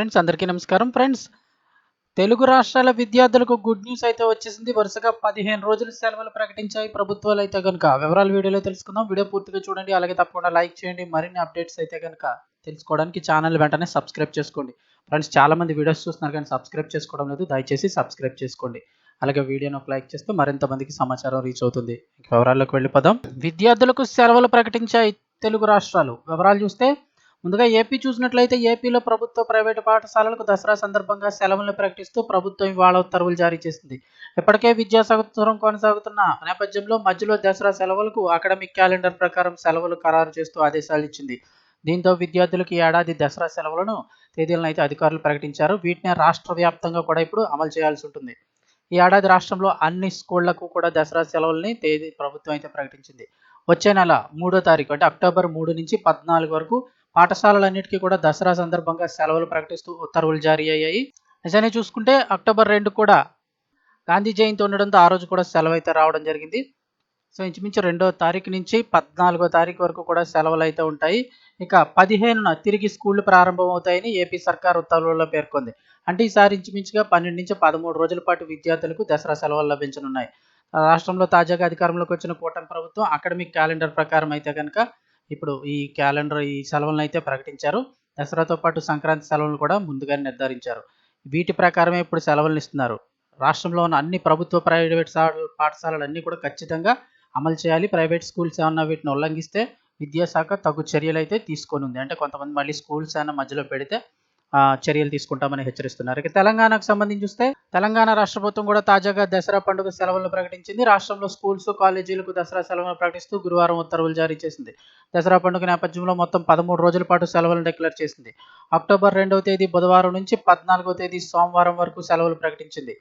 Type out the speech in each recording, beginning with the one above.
Friends అందరికీ నమస్కారం. Friends Telugu రాష్ట్రాల విద్యార్థులకు గుడ్ న్యూస్ అయితే వచ్చేసింది. వరుసగా పదిహేను రోజులు సెలవులు ప్రకటించాయి ప్రభుత్వాలు అయితే కనుక వివరాలు వీడియోలో తెలుసుకుందాం. వీడియో పూర్తిగా చూడండి. అలాగే తప్పకుండా లైక్ చేయండి. మరిన్ని అప్డేట్స్ అయితే కనుక తెలుసుకోవడానికి ఛానల్ వెంటనే సబ్స్క్రైబ్ చేసుకోండి. ఫ్రెండ్స్ చాలా మంది వీడియోస్ చూస్తున్నారు కానీ సబ్స్క్రైబ్ చేసుకోవడం లేదు. దయచేసి సబ్స్క్రైబ్ చేసుకోండి. అలాగే వీడియోని ఒక లైక్ చేస్తే మరింత మందికి సమాచారం రీచ్ అవుతుంది. వివరాల్లోకి వెళ్ళిపోదాం. విద్యార్థులకు సెలవులు ప్రకటించాయి తెలుగు రాష్ట్రాలు. వివరాలు చూస్తే ముందుగా ఏపీ చూసినట్లయితే ఏపీలో ప్రభుత్వ ప్రైవేటు పాఠశాలలకు దసరా సందర్భంగా సెలవులను ప్రకటిస్తూ ప్రభుత్వం ఇవాళ ఉత్తర్వులు జారీ చేసింది. ఇప్పటికే విద్యా సంవత్సరం కొనసాగుతున్న నేపథ్యంలో మధ్యలో దసరా సెలవులకు అకాడమిక్ క్యాలెండర్ ప్రకారం సెలవులు ఖరారు చేస్తూ ఆదేశాలు ఇచ్చింది. దీంతో విద్యార్థులకు ఏడాది దసరా సెలవులను తేదీలను అయితే అధికారులు ప్రకటించారు. వీటిని రాష్ట్ర వ్యాప్తంగా కూడా ఇప్పుడు అమలు చేయాల్సి ఉంటుంది. ఈ ఏడాది రాష్ట్రంలో అన్ని స్కూళ్ళకు కూడా దసరా సెలవుల్ని తేదీ ప్రభుత్వం అయితే ప్రకటించింది. వచ్చే నెల మూడో తారీఖు అంటే అక్టోబర్ మూడు నుంచి పద్నాలుగు వరకు పాఠశాలలన్నిటికీ కూడా దసరా సందర్భంగా సెలవులు ప్రకటిస్తూ ఉత్తర్వులు జారీ అయ్యాయి. నిజాన్ని చూసుకుంటే అక్టోబర్ రెండు కూడా గాంధీ జయంతి ఉండడంతో ఆ రోజు కూడా సెలవు అయితే రావడం జరిగింది. సో ఇంచుమించు రెండో తారీఖు నుంచి పద్నాలుగో తారీఖు వరకు కూడా సెలవులు అయితే ఉంటాయి. ఇక పదిహేనున తిరిగి స్కూళ్ళు ప్రారంభం అవుతాయని ఏపీ సర్కార్ ఉత్తర్వుల్లో పేర్కొంది. అంటే ఈసారి ఇంచుమించుగా పన్నెండు నుంచి పదమూడు రోజుల పాటు విద్యార్థులకు దసరా సెలవులు లభించనున్నాయి. రాష్ట్రంలో తాజాగా అధికారంలోకి వచ్చిన కూటమి ప్రభుత్వం అకాడమిక్ క్యాలెండర్ ప్రకారం అయితే కనుక ఇప్పుడు ఈ క్యాలెండర్ ఈ సెలవులను అయితే ప్రకటించారు. దసరాతో పాటు సంక్రాంతి సెలవులు కూడా ముందుగానే నిర్ధారించారు. వీటి ప్రకారమే ఇప్పుడు సెలవులను ఇస్తున్నారు. రాష్ట్రంలో ఉన్న అన్ని ప్రభుత్వ ప్రైవేట్ పాఠశాలలు అన్నీ కూడా ఖచ్చితంగా అమలు చేయాలి. ప్రైవేట్ స్కూల్స్ ఏమన్నా వీటిని ఉల్లంఘిస్తే విద్యాశాఖ తగు చర్యలు అయితే తీసుకొని ఉంది అంటే కొంతమంది మళ్ళీ స్కూల్స్ ఏమైనా మధ్యలో పెడితే చర్యలు తీసుకుంటామని హెచ్చరిస్తున్నారు. ఇక తెలంగాణకు సంబంధించి చూస్తే తెలంగాణ రాష్ట్ర ప్రభుత్వం కూడా తాజాగా దసరా పండుగ సెలవులను ప్రకటించింది. రాష్ట్రంలో స్కూల్స్ కాలేజీలకు దసరా సెలవులను ప్రకటిస్తూ గురువారం ఉత్తర్వులు జారీ చేసింది. దసరా పండుగ నేపథ్యంలో మొత్తం పదమూడు రోజుల పాటు సెలవులను డిక్లేర్ చేసింది. అక్టోబర్ రెండవ తేదీ బుధవారం నుంచి పద్నాలుగో తేదీ సోమవారం వరకు సెలవులు ప్రకటించింది.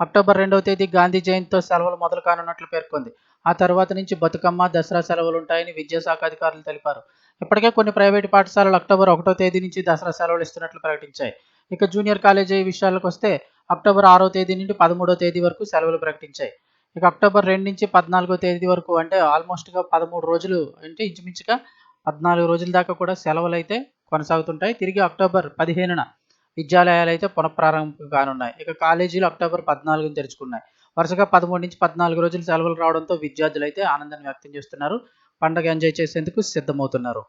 అక్టోబర్ రెండవ తేదీ గాంధీ జయంతితో సెలవులు మొదలు కానున్నట్లు పేర్కొంది. ఆ తర్వాత నుంచి బతుకమ్మ దసరా సెలవులు ఉంటాయని విద్యాశాఖ అధికారులు తెలిపారు. ఇప్పటికే కొన్ని ప్రైవేటు పాఠశాలలు అక్టోబర్ ఒకటో తేదీ నుంచి దసరా సెలవులు ఇస్తున్నట్లు ప్రకటించాయి. ఇక జూనియర్ కాలేజీ విషయాలకు వస్తే అక్టోబర్ ఆరో తేదీ నుండి పదమూడో తేదీ వరకు సెలవులు ప్రకటించాయి. ఇక అక్టోబర్ రెండు నుంచి పద్నాలుగో తేదీ వరకు అంటే ఆల్మోస్ట్గా పదమూడు రోజులు అంటే ఇంచుమించుగా పద్నాలుగు రోజుల దాకా కూడా సెలవులు అయితే కొనసాగుతుంటాయి. తిరిగి అక్టోబర్ పదిహేనున విద్యాలయాలు అయితే పునఃప్రారంభం కానున్నాయి. ఇక కాలేజీలు అక్టోబర్ పద్నాలుగుని తెరుచుకున్నాయి. వరుసగా పదమూడు నుంచి పద్నాలుగు రోజులు సెలవులు రావడంతో విద్యార్థులు అయితే ఆనందాన్ని వ్యక్తం చేస్తున్నారు. పండగ ఎంజాయ్ చేసేందుకు సిద్ధమవుతున్నారు.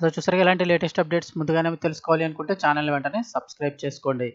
సో చూసారుగా ఇలాంటి లేటెస్ట్ అప్డేట్స్ ముందుగానే తెలుసుకోవాలి అనుకుంటే ఛానల్ వెంటనే సబ్స్క్రైబ్ చేసుకోండి.